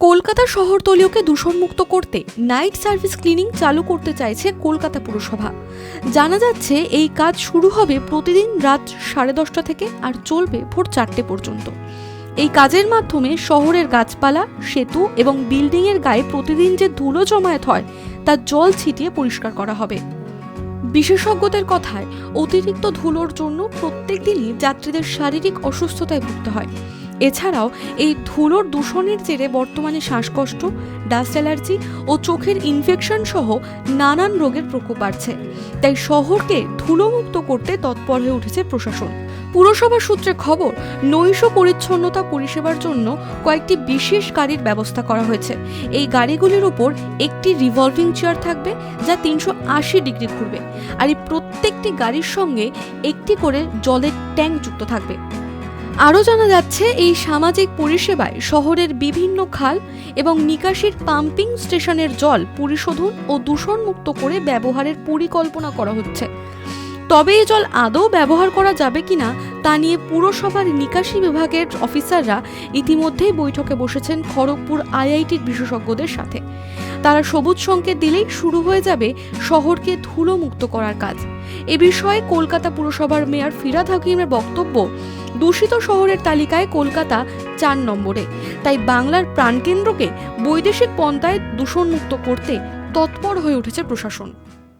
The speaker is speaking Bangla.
কলকাতা শহরতলীয়কে দূষণমুক্ত করতে নাইট সার্ভিস ক্লিনিং চালু করতে চাইছে কলকাতা পুরসভা। জানা যাচ্ছে, এই কাজ শুরু হবে প্রতিদিন রাত সাড়ে দশটা থেকে আর চলবে ভোর চারটে পর্যন্ত। এই কাজের মাধ্যমে শহরের গাছপালা, সেতু এবং বিল্ডিংয়ের গায়ে প্রতিদিন যে ধুলো জমায়েত হয়, তা জল ছিটিয়ে পরিষ্কার করা হবে। বিশেষজ্ঞদের কথায়, অতিরিক্ত ধুলোর জন্য প্রত্যেক দিনই যাত্রীদের শারীরিক অসুস্থতায় ভুগতে হয়। এছাড়াও, এই ধুলোর দূষণের জেরে বর্তমানে শ্বাসকষ্ট, ডাস্ট অ্যালার্জি ও চোখের ইনফেকশন সহ নানান রোগের প্রকোপ বাড়ছে। তাই শহরকে ধুলোমুক্ত করতে তৎপর হয়ে উঠেছে প্রশাসন। পুরসভা সূত্রে খবর, নৈশ পরিচ্ছন্নতা পরিষেবার জন্য কয়েকটি বিশেষ গাড়ির ব্যবস্থা করা হয়েছে। এই গাড়িগুলির ওপর একটি রিভলভিং চেয়ার থাকবে, যা তিনশো আশি ডিগ্রি ঘুরবে। আর এই প্রত্যেকটি গাড়ির সঙ্গে একটি করে জলের ট্যাঙ্ক যুক্ত থাকবে। আরও জানা যাচ্ছে, এই সামাজিক পরিষেবায় শহরের বিভিন্ন খাল এবং নিকাশির পাম্পিং স্টেশনের জল পরিশোধন ও দূষণমুক্ত করে ব্যবহারের পরিকল্পনা করা হচ্ছে। তবে এই জল আদৌ ব্যবহার করা যাবে কিনা, তা নিয়ে পুরসভার নিকাশি বিভাগের অফিসাররা ইতিমধ্যেই বৈঠকে বসেছেন খড়গপুর আইআইটির বিশেষজ্ঞদের সাথে। তারা সবুজ সংকেত দিলেই শুরু হয়ে যাবে শহরকে ধুলোমুক্ত করার কাজ। এ বিষয়ে কলকাতা পুরসভার মেয়র ফিরাদ হাকিমের বক্তব্য দূষিত শহরের তালিকায় কলকাতা চার নম্বরে। তাই বাংলার প্রাণকেন্দ্রকে বৈদেশিক পন্থায় দূষণমুক্ত করতে তৎপর হয়ে উঠেছে প্রশাসন।